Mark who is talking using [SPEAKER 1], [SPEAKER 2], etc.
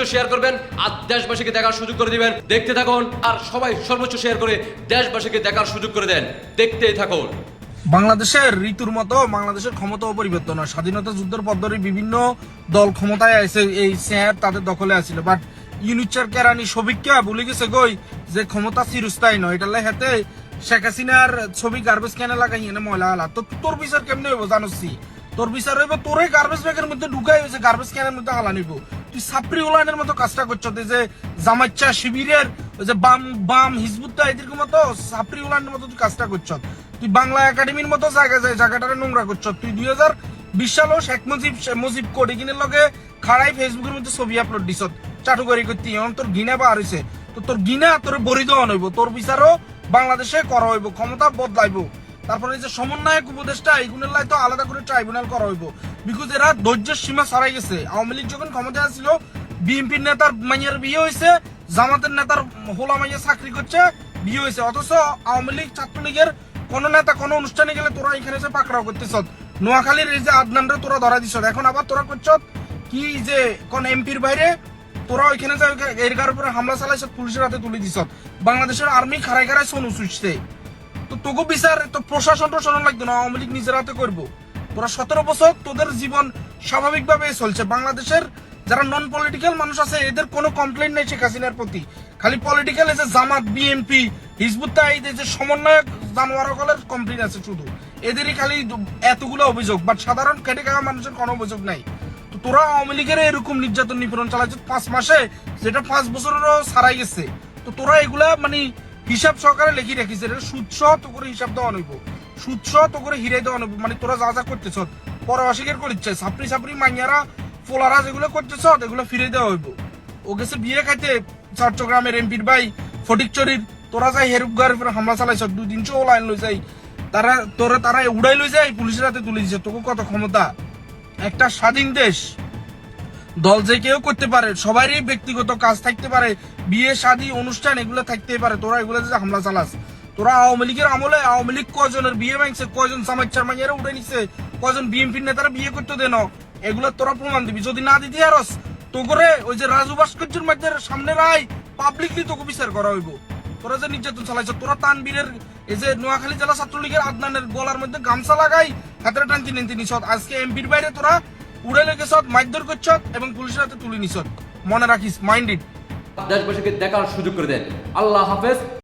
[SPEAKER 1] সর্বোচ্চ শেয়ার করবেন আর দেশবাসীকে দেখার সুযোগ করে দিবেন। দেখতে থাকুন আর সবাই সর্বোচ্চ শেয়ার করে দেশবাসীকে দেখার সুযোগ করে দেন। দেখতেই থাকুন।
[SPEAKER 2] বাংলাদেশের ঋতুর মতো বাংলাদেশের ক্ষমতা পরিবর্তন হয় স্বাধীনতা যুদ্ধের পদ্ধতি বিভিন্ন দল ক্ষমতায় আছে এই চেয়ার তাদের দখলে আছিল। বাট ইউনিচার কেরানি সবিকা বলে গেছে গই যে ক্ষমতা চিরস্থায়ী নয়। এটা লেখাতে শেখ হাসিনার ছবি গার্বেজ ক্যানে লাগাই এনে ময়লা আলা। তো তোর বিচার কেমনে হইব জানোসি তোর বিচার হইব তোরে গার্বেজ ব্যাগের মধ্যে ঢুকাই হয়েছে গার্বেজ ক্যানের মধ্যে হালা নিব। তুই সাপ্রি উলানের মতো কাজটা করছ, তুই যে জামাচ্চা শিবিরের ওই যে বাম বাম হিজবুত্তা এদের মতো সাপ্রি উলানের মতো তুই কাজটা করছ। তুই বাংলা একাডেমির মতো জায়গায় যায় জায়গাটারে নোংরা করছ। তুই দুই হাজার বিশ সালও শেখ মুজিব মুজিব কোডে কিনের লগে খাড়াই ফেসবুকের মধ্যে ছবি আপলোড দিছ। চাটুকারি করতে, এখন তোর গিনা বা হয়েছে তো তোর গিনা তোর বরি দেওয়া হইব তোর বিচারও বাংলাদেশে করা হইব, ক্ষমতা বদলাইব। তারপরে যে সমন্বয়ক উপদেষ্টা এইগুলোর লাই তো আলাদা করে ট্রাইব্যুনাল করা হইব। বিকজ এরা ধৈর্যের সীমা ছাড়াই গেছে। আওয়ামী লীগ যখন বিএনপির নেতার মাইয়ার বিয়ে হয়েছে, জামাতের নেতার হোলা মাইয়া চাকরি করছে, বিয়ে হয়েছে। অথচ আওয়ামী লীগ ছাত্রলীগের কোন নেতা কোনো অনুষ্ঠানে গেলে তোরা এখানে এসে পাকড়াও করতেছ। নোয়াখালীর এই যে তোরা ধরা দিছ, এখন আবার তোরা করছ? কি যে কোন এমপির বাইরে তোরা ওইখানে যে উপরে হামলা চালাইছ, পুলিশের হাতে তুলে দিছ। বাংলাদেশের আর্মি খারাই খারাই সোনু সুইচতে তো তোকে বিচার, তো প্রশাসন প্রশাসন লাগতো না? আওয়ামী লীগ নিজের হাতে করব। তোরা সতেরো বছর তোদের জীবন স্বাভাবিকভাবে চলছে। বাংলাদেশের যারা নন পলিটিক্যাল মানুষ আছে, এদের কোনো কমপ্লেন নেই শেখ হাসিনার প্রতি। খালি পলিটিক্যাল যে জামাত বিএনপি হিজবুত তাহিদের যে সমন্বয়ক জানোয়ারকলের কমপ্লেন আছে শুধু। এদেরই খালি এতগুলো অভিযোগ বাট সাধারণ খেটে খাওয়া মানুষের কোনো অভিযোগ নাই। তো তোরা আওয়ামী লীগের এরকম নির্যাতন নিপীড়ন চালাচ্ছে পাঁচ মাসে, যেটা পাঁচ বছরেরও সারাই গেছে। তো তোরা এগুলা মানে হিসাব সহকারে লিখি রাখিস, এটা সুৎস তো করে হিসাব দেওয়া নইব তো করে হিরে দেওয়া মানে তোরা যা যা করতেছ পরবাসীকের করিচ্ছে সাপড়ি সাপড়ি মাইয়ারা, ফোলারা যেগুলো করতেছ এগুলো ফিরে দেওয়া হইব। ও গেছে বিয়ে খাইতে, চট্টগ্রামের এমপির ভাই ফটিকচুরির তোরা যাই হেরুপগার উপরে হামলা চালাইছ দুই তিনশো লাইন লই যাই। তারা, তোরা, তারা উড়াই লই যায় পুলিশের হাতে তুলে দিছে। তোকে কত ক্ষমতা? একটা স্বাধীন দেশ। দল যে কেউ করতে পারে, সবারই ব্যক্তিগত কাজ থাকতে পারে, বিয়ে, শাদী, অনুষ্ঠান, এগুলো থাকতে পারে। তোরা এগুলো যে হামলা চালাস তোরা আওয়ামী লীগের আমলে, আওয়ামী লীগ কজনের বিয়ে ভাঙছে, কয়জন সামাচ্চার মাইয়ারা উঠে নিছে, কয়জন বিএনপির নেতারা বিয়ে করতে দেন এগুলো তোরা প্রমাণ দিবি। যদি না দিতে আরস তো করে ওই যে রাজু ভাস্কর্যের মধ্যে সামনে রায় পাবলিকলি তোকে বিচার করা হইব। তোরা যে নির্যাতন চালাইছ, তোরা তানবীরের এই যে নোয়াখালী জেলা ছাত্রলীগের আদনানের গলার মধ্যে গামছা লাগাই, হাতের টানতি নিতে নিছ আজকে এমপির বাইরে তোরা উড়ে লেগেছ মাইদর করছ এবং পুলিশের হাতে তুলে নিছ মনে রাখিস মাইন্ডেড
[SPEAKER 1] দেশবাসীকে দেখার সুযোগ করে দেন। আল্লাহ হাফেজ।